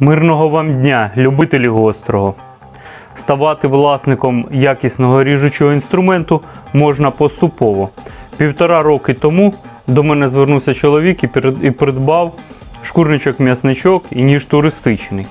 Мирного вам дня, любителі гострого. Ставати власником якісного ріжучого інструменту можна поступово. Півтора роки тому до мене звернувся чоловік і придбав шкурничок м'ясничок і ніж туристичний.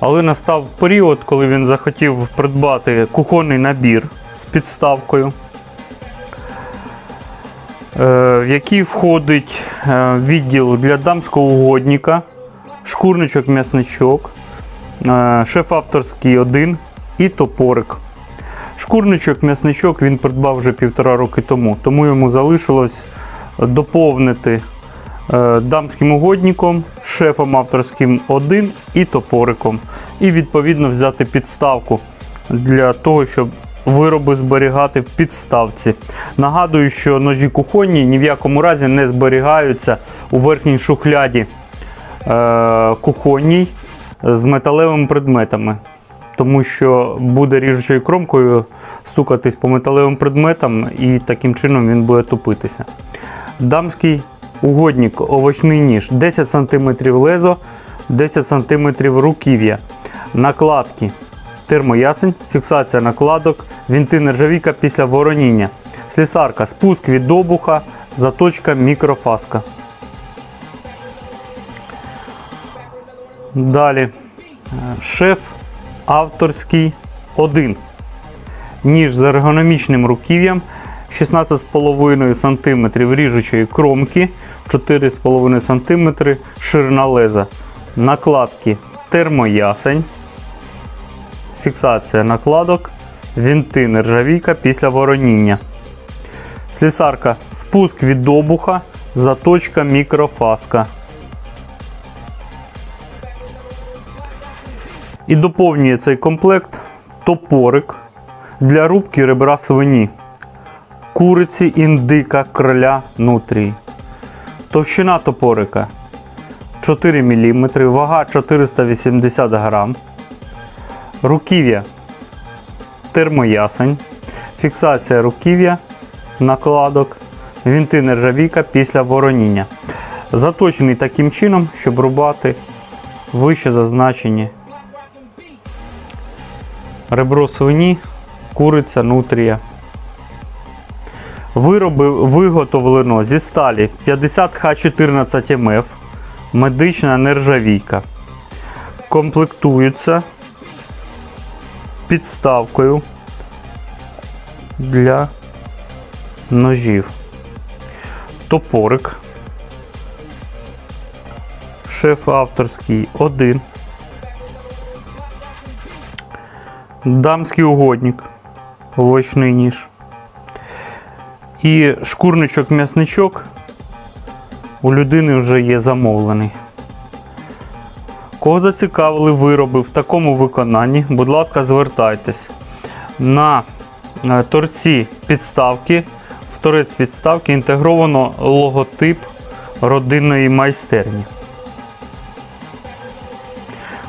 Але настав період, коли він захотів придбати кухонний набір з підставкою, е, в який входить е, відділ для дамського угодника, шкурничок м'ясничок, е, шеф авторський один і топорик. Шкурничок м'ясничок він придбав вже півтора роки тому, тому йому залишилось доповнити е, дамським угодником, шефом авторським один і топориком. І відповідно взяти підставку для того, щоб вироби зберігати в підставці. Нагадую, що ножі кухонні ні в якому разі не зберігаються у верхній шухляді кухонній з металевими предметами. Тому що буде ріжучою кромкою стукатись по металевим предметам і таким чином він буде тупитися. Дамський угодник, овочний ніж 10 см лезо, 10 см руків'я. Накладки термоясень, фіксація накладок, вінти нержавійка після вороніння. Слісарка, спуск від обуха, заточка мікрофаска. Далі. Е, Шеф авторський 1. Ніж з ергономічним руків'ям 16,5 см ріжучої кромки, 4,5 см ширина леза. Накладки термоясень. Фіксація накладок, вінти нержавійка після вороніння. Слісарка спуск від обуха, заточка мікрофаска. І доповнює цей комплект топорик для рубки ребра свині, куриці, індика, кроля нутрії. Товщина топорика 4 мм, вага 480 грам. Руків'я термоясень, фіксація руків'я, накладок, вінти нержавійка після вороніння. Заточений таким чином, щоб рубати вище зазначені ребро свині, куриця, нутрія. Вироби виготовлено зі сталі 50Х14МФ, медична нержавійка. Комплектуються підставкою для ножів. Топорик. Шеф авторський 1. Дамський угодник. Овочний ніж. І шкурничок-м'ясничок у людини вже є замовлений. Кого зацікавили вироби в такому виконанні, будь ласка, звертайтесь. На е, торці підставки, в торець підставки інтегровано логотип родинної майстерні.